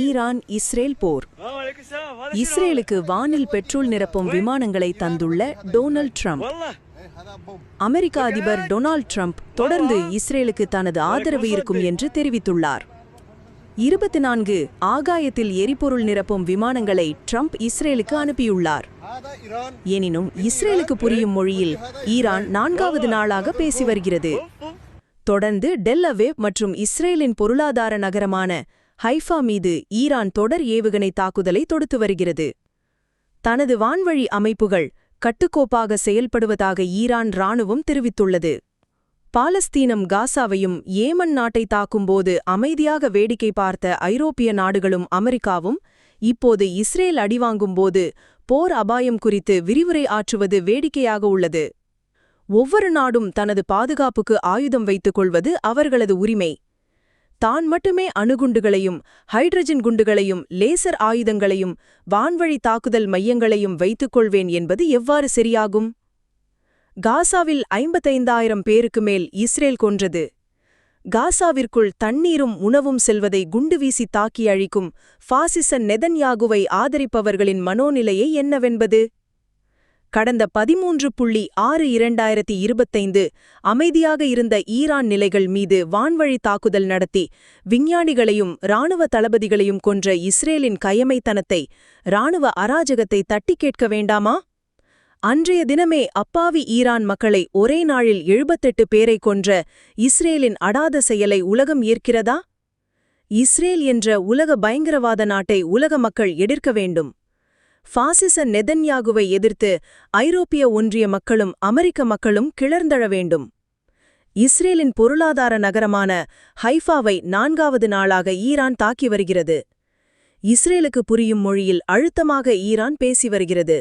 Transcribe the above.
Iran Israel போர். இஸ்ரேலுக்கு வானில் petrol நிரப்பும் விமானங்களை தந்துள்ள டொனால்ட் ட்ரம்ப். அமெரிக்க அதிபர் டொனால்ட் ட்ரம்ப் தொடர்ந்து இஸ்ரேலுக்கு தனது ஆதரவு இருக்கும் என்று தெரிவித்துள்ளார். இருபத்தி நான்கு ஆகாயத்தில் எரிபொருள் நிரப்பும் விமானங்களை ட்ரம்ப் இஸ்ரேலுக்கு அனுப்பியுள்ளார். எனினும் இஸ்ரேலுக்கு புரியும் மொழியில் ஈரான் நான்காவது நாளாக பேசி வருகிறது. தொடர்ந்து டெல்லவே மற்றும் இஸ்ரேலின் பொருளாதார நகரமான ஹைஃபா மீது ஈரான் தொடர் ஏவுகணை தாக்குதலை தொடுத்து வருகிறது. தனது வான்வழி அமைப்புகள் கட்டுக்கோப்பாக செயல்படுவதாக ஈரான் இராணுவம் தெரிவித்துள்ளது. பாலஸ்தீனம் காசாவையும் ஏமன் நாட்டை தாக்கும்போது அமைதியாக வேடிக்கை பார்த்த ஐரோப்பிய நாடுகளும் அமெரிக்காவும் இப்போது இஸ்ரேல் அடிவாங்கும்போது போர் அபாயம் குறித்து விரிவுரை ஆற்றுவது வேடிக்கையாக உள்ளது. ஒவ்வொரு நாடும் தனது பாதுகாப்புக்கு ஆயுதம் வைத்துக் கொள்வது அவர்களது உரிமை. தான் மட்டுமே அணுகுண்டுகளையும் ஹைட்ரஜன் குண்டுகளையும் லேசர் ஆயுதங்களையும் வான்வழி தாக்குதல் மையங்களையும் வைத்துக் கொள்வேன் என்பது எவ்வாறு சரியாகும்? காசாவில் ஐம்பத்தைந்தாயிரம் பேருக்கு மேல் இஸ்ரேல் கொன்றது. காசாவிற்குள் தண்ணீரும் உணவும் செல்வதை குண்டு வீசி தாக்கி அழிக்கும் ஃபாசிச நெதன்யாகுவை ஆதரிப்பவர்களின் மனோநிலையை என்னவென்பது? கடந்த பதிமூன்று புள்ளி ஆறு இரண்டாயிரத்தி இருபத்தைந்து அமைதியாக இருந்த ஈரான் நிலைகள் மீது வான்வழி தாக்குதல் நடத்தி விஞ்ஞானிகளையும் இராணுவ தளபதிகளையும் கொன்ற இஸ்ரேலின் கயமைத்தனத்தை இராணுவ அராஜகத்தை தட்டி கேட்க வேண்டாமா? அன்றைய தினமே அப்பாவி ஈரான் மக்களை ஒரே நாளில் எழுபத்தெட்டு பேரை கொன்ற இஸ்ரேலின் அடாத செயலை உலகம் ஏற்கிறதா? இஸ்ரேல் என்ற உலக பயங்கரவாத நாட்டை உலக மக்கள் எதிர்க்க வேண்டும். ஃபாசிச நெதன்யாகுவை எதிர்த்து ஐரோப்பிய ஒன்றிய மக்களும் அமெரிக்க மக்களும் கிளர்ந்தழ வேண்டும். இஸ்ரேலின் பொருளாதார நகரமான ஹைஃபாவை நான்காவது நாளாக ஈரான் தாக்கி வருகிறது. இஸ்ரேலுக்கு புரியும் மொழியில் அழுத்தமாக ஈரான் பேசி வருகிறது.